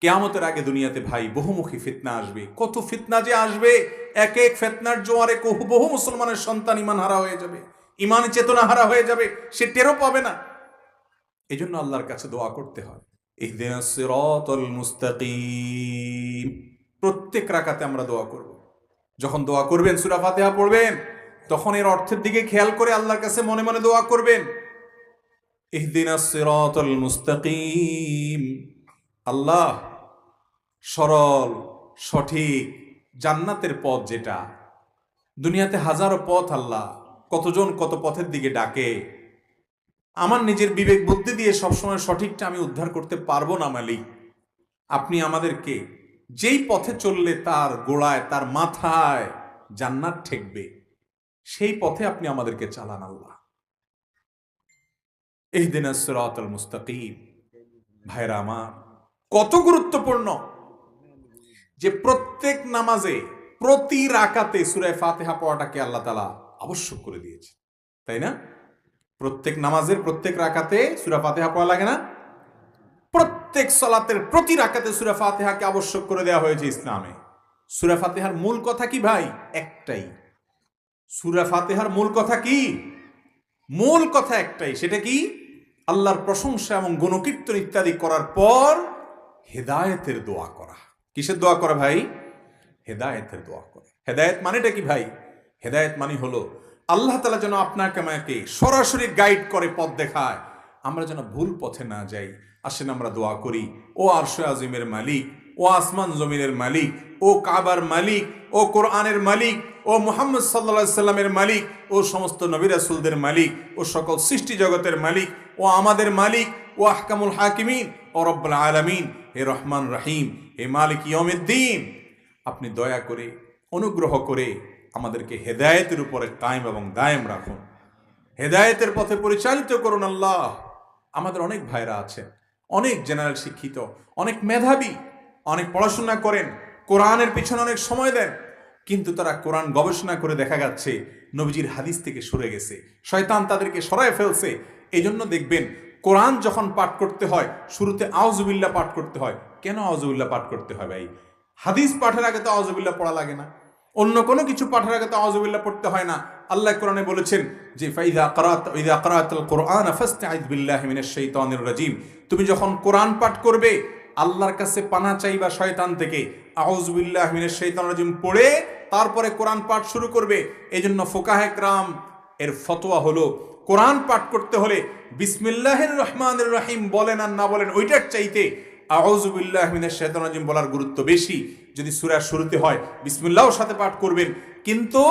কেয়ামতের আগে দুনিয়াতে ভাই, বহুমুখী ফিতনা আসবে। কত ফিতনা যে আসবে এক এক ফেতনার জোয়ারে কহু বহু মুসলমানের সন্তান ইমান হারা হয়ে যাবে। ইমান চেতনা হারা হয়ে যাবে, সে টেরও পাবে না। এই জন্য আল্লাহর কাছে দোয়া করতে হয় প্রত্যেক রাকাতে আমরা দোয়া করব। যখন দোয়া করবেন, সূরা ফাতিহা পড়বেন, তখন এর অর্থের দিকে খেয়াল করে আল্লাহর কাছে মনে মনে দোয়া করবেন। সিরাতাল মুস্তাকিম। আল্লাহ সরল, সঠিক, জান্নাতের পথ যেটা। দুনিয়াতে হাজারো পথ আল্লাহ, কতজন কত পথের দিকে ডাকে। আমার নিজের বিবেক বুদ্ধি দিয়ে সবসময় সঠিকটা আমি উদ্ধার করতে পারব না, মালিক। আপনি আমাদেরকে যেই পথে চললে তার গোড়ায়, তার মাথায় জান্নাত ঠেকবে, সেই পথে আপনি আমাদেরকে চালান আল্লাহ। এই দিন মুস্তাকিম। ভাইরা আমার, কত গুরুত্বপূর্ণ যে প্রত্যেক নামাজে প্রতি রাকাতে সুরায় ফাতেহা পড়াটাকে আল্লাহ তালা আবশ্যক করে দিয়েছে তাই না? প্রত্যেক নামাজের প্রত্যেক রাকাতে সুরা ফাতেহা পড়া লাগে না? প্রত্যেক সলাতের প্রতি রাকাতে সুরা ফাতেহাকে আবশ্যক করে দেওয়া হয়েছে ইসলামে। সুরা ফাতেহার মূল কথা কি ভাই? একটাই। সুরা ফাতেহার মূল কথা কি? মূল কথা একটাই, সেটা কি? আল্লাহর প্রশংসা এবং গণকীর্তন ইত্যাদি করার পর হেদায়েতের দোয়া করা। কিসের দোয়া করা ভাই? হেদায়েতের দোয়া করে। হেদায়েত মানেটা কি ভাই? হেদায়েত মানে হলো আল্লাহ তালা যেন আপনাকে আমাকে সরাসরি গাইড করে পথ দেখায়। আমরা যেন ভুল পথে না যাই। আসেন আমরা দোয়া করি। ও আরশে আজিমের মালিক, ও আসমান জমিনের মালিক, ও কাবার মালিক, ও কোরআনের মালিক, ও মোহাম্মদ সাল্লা সাল্লামের মালিক, ও সমস্ত নবী রাসুলদের মালিক, ও সকল সৃষ্টি জগতের মালিক, ও আমাদের মালিক ও আহকামুল হাকিমিন, ও রব্বুল আলমিন, হে রহমান রাহিম, হে মালিক ইয়মেদ্দিন আপনি দয়া করে, অনুগ্রহ করে আমাদেরকে হেদায়েতের উপরে কায়েম এবং দায়েম রাখুন। হেদায়েতের পথে পরিচালিত করুন আল্লাহ। আমাদের অনেক ভাইরা আছেন, অনেক জেনারেল শিক্ষিত, অনেক মেধাবী, অনেক পড়াশোনা করেন, কোরআনের পিছনে অনেক সময় দেন, কিন্তু তারা কোরআন গবেষণা করে দেখা যাচ্ছে, নবীজির হাদিস থেকে সরে গেছে, শয়তান তাদেরকে সরায় ফেলছে। এই জন্য দেখবেন কোরআন যখন পাঠ করতে হয়, শুরুতে আউজুবিল্লা পাঠ করতে হয়। কেন আউজুবিল্লা পাঠ করতে হয় ভাই? হাদিস পাঠের আগে তো আউজুবিল্লা পড়া লাগে না। অন্য কোনো কিছু পাঠের আগে তো আউজুবিল্লা পড়তে হয় না। আল্লাহ কোরআনে বলেছেন যে রাজিম। তুমি যখন কোরআন পাঠ করবে, আল্লাহর কাছে পানা চাইবা শয়তান থেকে আউজবিল্লাহ শাইতানির রাজিম, পড়ে তারপরে কোরআন পাঠ শুরু করবে। এই জন্য ফোকাহে এর ফতোয়া হলো কোরআন পাঠ করতে হলে বিসমিল্লাহির রহমানির রহিম বলেন আর না বলেন, ওইটার চাইতে আউজুবিল্লাহ মিনাশ শাইতানির রাজিম বলার গুরুত্ব বেশি। যদি সূরার শুরুতে হয়, বিসমিল্লাহর সাথে পাঠ করবেন। কিন্তু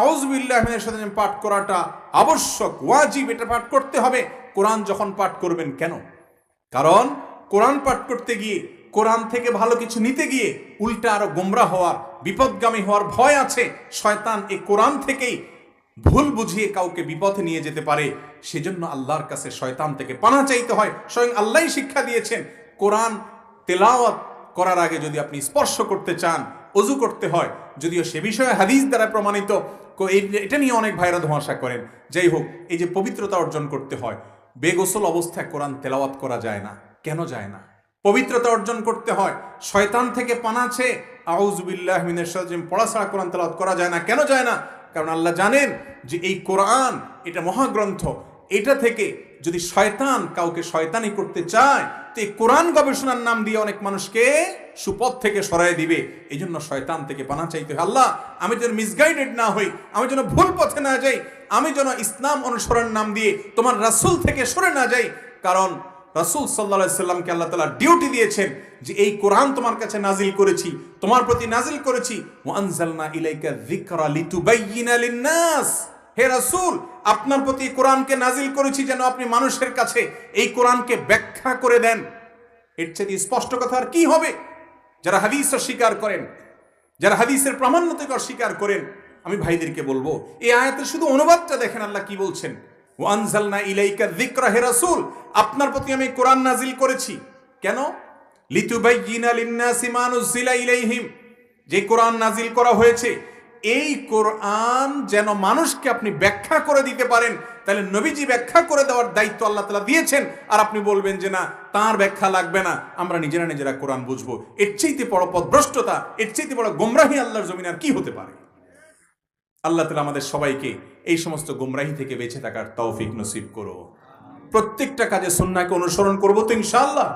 আউজবিল্লাহ মিনাশ শাইতানির রাজিম পাঠ করাটা আবশ্যক, ওয়াজিব, এটা পাঠ করতে হবে। কোরআন যখন পাঠ করবেন কেন? কারণ কোরআন পাঠ করতে গিয়ে, কোরআন থেকে ভালো কিছু নিতে গিয়ে উল্টা আরও গোমরা হওয়ার, বিপদগামী হওয়ার ভয় আছে। শয়তান এই কোরআন থেকেই ভুল বুঝিয়ে কাউকে বিপথে নিয়ে যেতে পারে, সেজন্য আল্লাহর কাছে শয়তান থেকে পানা চাইতে হয়। স্বয়ং আল্লাহই শিক্ষা দিয়েছেন, কোরআন তেলাওয়াত করার আগে যদি আপনি স্পর্শ করতে চান, অজু করতে হয়, যদিও সে বিষয়ে হাদিস দ্বারা প্রমাণিত এটা নিয়ে অনেক ভাইরা ধোঁয়াশা করেন। যাই হোক, এই যে পবিত্রতা অর্জন করতে হয়, বেগোসল অবস্থায় কোরআন তেলাওয়াত করা যায় না। কেন যায় না? পবিত্রতা অর্জন করতে হয়, শয়তান থেকে পানাছে আউজবিল্লাহ মিনের সাজিম পড়া ছাড়া কোরআন তেলাওয়াত করা যায় না। কেন যায় না? কারণ আল্লাহ জানেন যে এই কোরআন, এটা মহাগ্রন্থ। এটা থেকে যদি শয়তান কাউকে শয়তানি করতে চায়, তো এই কোরআন গবেষণার নাম দিয়ে অনেক মানুষকে সুপথ থেকে সরাই দিবে। এই জন্য শয়তান থেকে পানা চাইতে হয়। আল্লাহ, আমি যেন মিসগাইডেড না হই, আমি যেন ভুল পথে না যাই, আমি যেন ইসলাম অনুসরণ নাম দিয়ে তোমার রাসূল থেকে সরে না যাই, কারণ রাসূল সাল্লাল্লাহু সাল্লামকে আল্লাহ তাআলা ডিউটি দিয়েছেন যে এই কোরআন তোমার কাছে নাজিল করেছি, তোমার প্রতি নাজিল করেছি। হে রাসূল, আপনার প্রতি কোরআনকে নাজিল করেছি যেন আপনি মানুষের কাছে এই কোরআনকে ব্যাখ্যা করে দেন। এর চেয়ে স্পষ্ট কথা আর কি হবে? যারা হাদিস স্বীকার করেন, যারা হাদিসের প্রামাণ্যতাকে অস্বীকার করেন, আমি ভাইদেরকে বলব, এই আয়াতের শুধু অনুবাদটা দেখেন আল্লাহ কি বলছেন। ওয়ানজালনা ইলাইকা যিকরা হে রাসূল, আপনার প্রতি আমি কোরআন নাজিল করেছি। কেন? লিতুবাইয়িনা লিন-নাসি মা নুজিলা ইলাইহিম। যে কোরআন নাজিল করা হয়েছে, এই কোরআন যেন মানুষকে আপনি ব্যাখ্যা করে দিতে পারেন, তাহলে নবীজি ব্যাখ্যা করে দেওয়ার দায়িত্ব আল্লাহ তালা দিয়েছেন, আর আপনি বলবেন যে না, তার ব্যাখ্যা লাগবে না, আমরা নিজেরা নিজেরা কোরআন বুঝব। এর চাইতে বড় পদভ্রষ্টতা, এর চাইতে বড় গোমরাহি আল্লাহর জমিন আর কি হতে পারে? আল্লাহ তালা আমাদের সবাইকে এই সমস্ত গুমরাহি থেকে বেঁচে থাকার তৌফিক নসিব করো প্রত্যেকটা কাজে সন্ন্যাকে অনুসরণ করব তো ইনশাআল্লাহ।